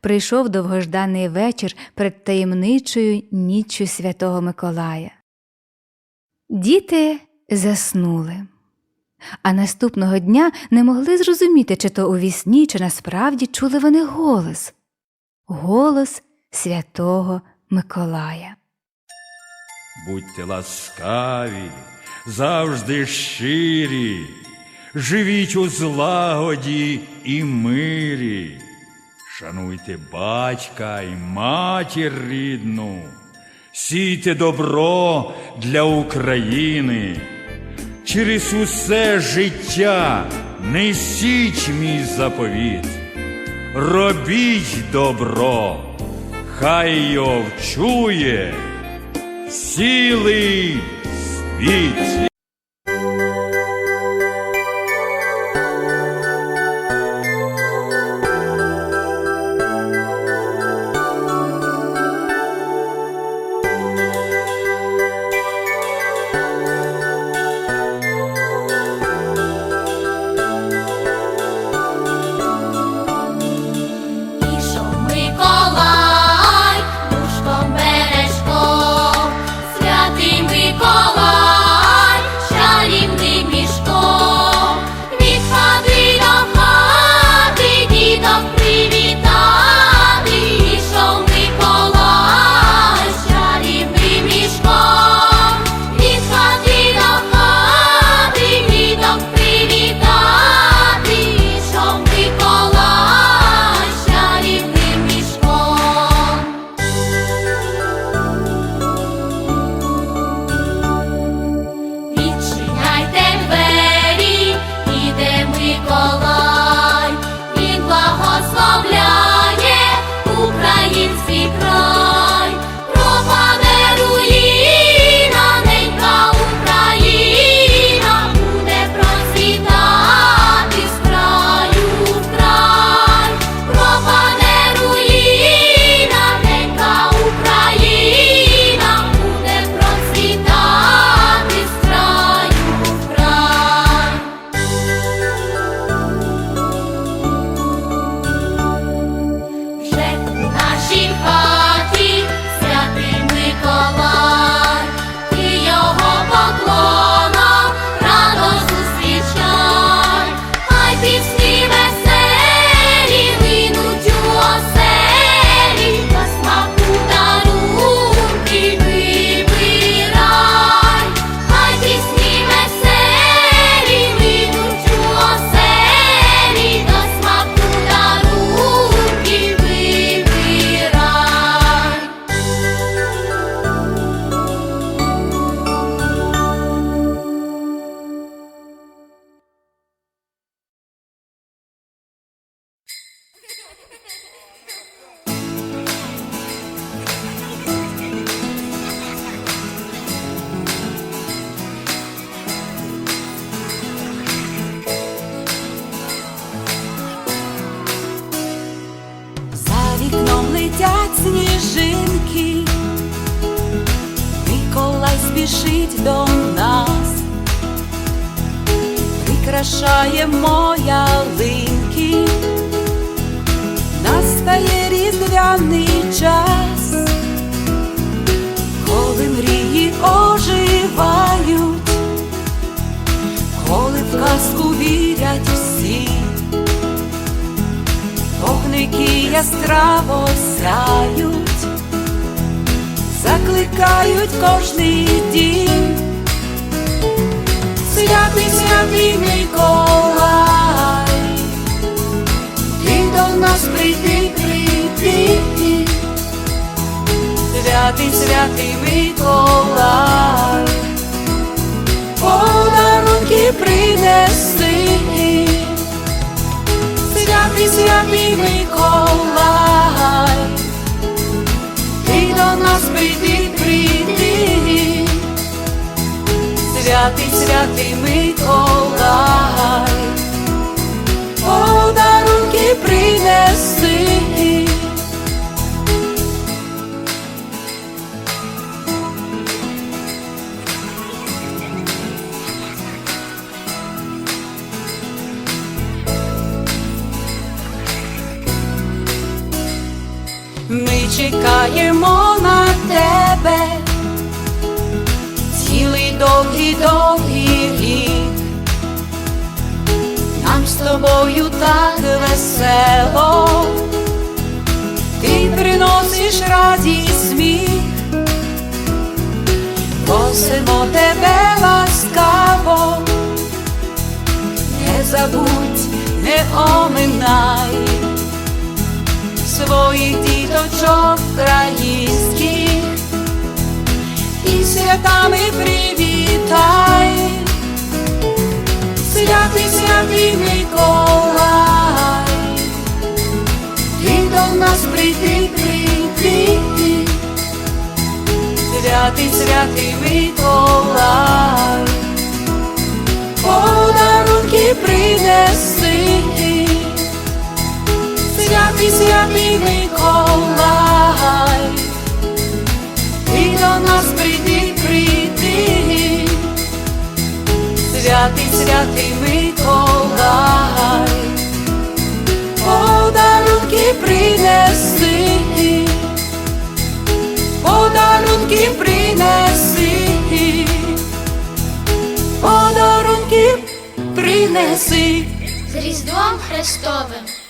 Прийшов довгожданий вечір перед таємничою ніччю святого Миколая. Діти заснули, а наступного дня не могли зрозуміти, чи то у вісні, чи насправді чули вони голос голос святого Миколая. Будьте ласкаві, завжди щирі, живіть у злагоді і мирі, шануйте батька і матір рідну, сійте добро для України. Через усе життя несіть мій заповіт. Робіть добро, хай його вчує цілий світ. Вікном летять сніжинки, Миколай спішить до нас, прикрашаємо ялинки, настає різдвяний час, коли мрії оживають, коли в казку вірять Вогники яскраво сяють, закликають кожний дім. Святий, святий Миколай, ти до нас прийди, прийди. Святий, святий Миколай, подарунки принеси. Святий, святий Миколай, ти до нас прийди, прийди, святий, святий Миколай, подарунки принеси. Чекаємо на тебе, цілий довгий довгий рік. Нам з тобою так весело, ти приносиш радість сміх, просимо тебе ласкаво, не забудь, не оминай своїх діточок українських. І святами привітай. Святий, святий Миколай, ти до нас прийди, прийди, святий, святий Миколай, подарунки принеси, святий, святий Миколай, ти до нас прийди, прийди. Святий, святий Миколай, подарунки принеси, подарунки принеси, подарунки принеси. З Різдвом Христовим